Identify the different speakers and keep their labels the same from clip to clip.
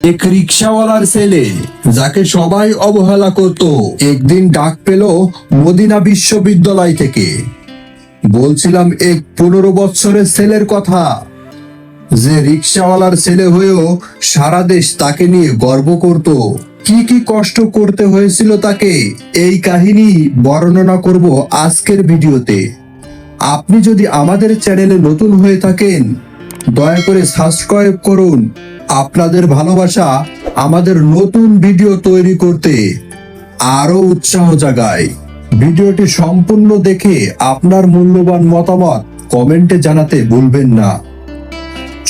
Speaker 1: এক রিক্সাওয়ালার ছেলে, যাকে সবাই অবহেলা করত, একদিন ডাক পেল মদিনা বিশ্ববিদ্যালয় থেকে। বলছিলাম, এক পনেরো বৎসরের ছেলের কথা। যে রিক্সাওয়ালার ছেলে হয়েও সারা দেশ তাকে নিয়ে গর্ব করত। কি কি কষ্ট করতে হয়েছিল তাকে, এই কাহিনী বর্ণনা করব আজকের ভিডিওতে। আপনি যদি আমাদের চ্যানেলে নতুন হয়ে থাকেন, দয়া করে সাবস্ক্রাইব করুন। আপনাদের ভালোবাসা আমাদের নতুন ভিডিও তৈরি করতে আরও উৎসাহ জাগায়। ভিডিওটি সম্পূর্ণ দেখে আপনার মূল্যবান মতামত কমেন্টে জানাতে ভুলবেন না।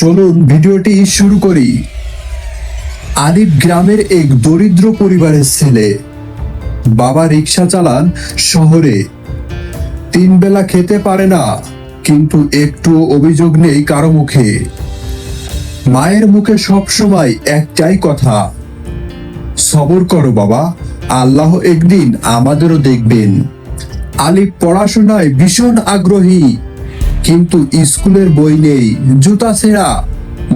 Speaker 1: চলুন ভিডিওটি শুরু করি। আলিফ গ্রামের এক দরিদ্র পরিবারের ছেলে। বাবা রিক্সা চালান শহরে। তিন বেলা খেতে পারে না, কিন্তু একটু অভিযোগ নেই কারও মুখে। মায়ের মুখে সব সময় একটাই কথা। সবর করো বাবা, আল্লাহ একদিন আমাদেরও দেখবেন। আলিফ পড়াশোনায় ভীষণ আগ্রহী, কিন্তু স্কুলের বই নেই, জুতা ছেঁড়া।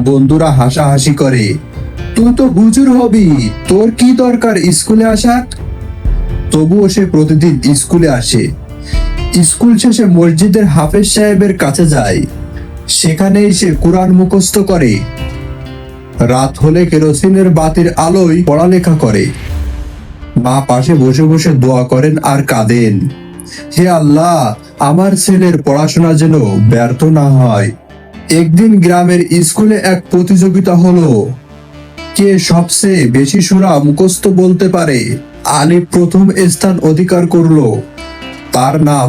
Speaker 1: বন্ধুরা হাসাহাসি করে, তুই তো হুজুর হবি, তোর কি দরকার স্কুলে আসার? তবুও সে প্রতিদিন স্কুলে আসে। স্কুল শেষে মসজিদের হাফেজ সাহেবের কাছে যায়। সেখানেই সে কোরআন মুখস্থ করে। রাত হলে কেরোসিনের বাতির আলোয় পড়ালেখা করে। মা পাশে বসে বসে দোয়া করেন আর কাঁদেন। হে আল্লাহ, আমার ছেলের পড়াশোনা যেন ব্যর্থ না হয়। একদিন গ্রামের স্কুলে এক প্রতিযোগিতা হলো। কে সবচেয়ে বেশি সুরা মুখস্থ বলতে পারে? আলিফ প্রথম স্থান অধিকার করল। তার নাম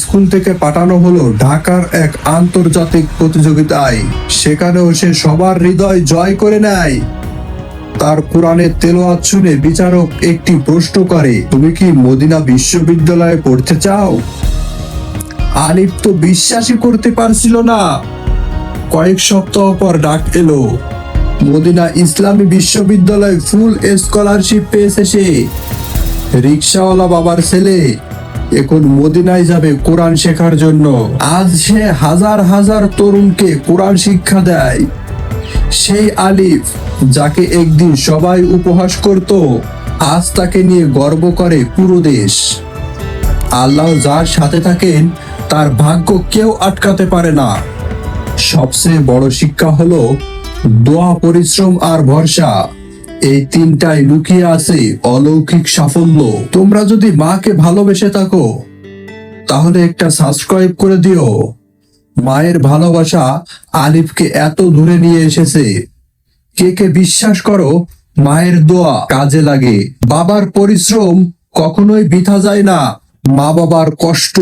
Speaker 1: স্কুল থেকে পাঠানো হলো ঢাকার এক আন্তর্জাতিক প্রতিযোগিতায়। সেখানেও সে সবার হৃদয় জয় করে নেয়। তার কোরআনের তেলোয়াত শুনে বিচারক একটি প্রশ্ন করে, তুমি কি মদিনা বিশ্ববিদ্যালয়ে পড়তে চাও? আলিফ তো বিশ্বাসই করতে পারছিল না। কয়েক সপ্তাহ পর ডাক এলো, মদিনা ইসলামী বিশ্ববিদ্যালয় ফুল স্কলারশিপ পেয়েছে সে। রিক্সাওয়ালা বাবার ছেলে এখন মদিনায় যাবে কোরআন শেখার জন্য। আজ সে হাজার হাজার তরুণকে কোরআন শিক্ষা দেয়। সেই আলিফ, যাকে একদিন সবাই উপহাস করত, আজ তাকে নিয়ে গর্ব করে পুরো দেশ। আল্লাহ যার সাথে থাকেন, তার ভাগ্য কেউ আটকাতে পারে না। সবচেয়ে বড় শিক্ষা হলো দোয়া, পরিশ্রম আর ভরসা। এই তিনটাই লুকিয়ে আছে অলৌকিক সাফল্য। তোমরা যদি মাকে ভালোবেসে থাকো, তাহলে একটা সাবস্ক্রাইব করে দিও। মায়ের ভালোবাসা আলিফকে এত দূরে নিয়ে এসেছে। কে কে বিশ্বাস করো, মায়ের দোয়া কাজে লাগে। বাবার পরিশ্রম কখনোই বৃথা যায় না। মা বাবার কষ্ট।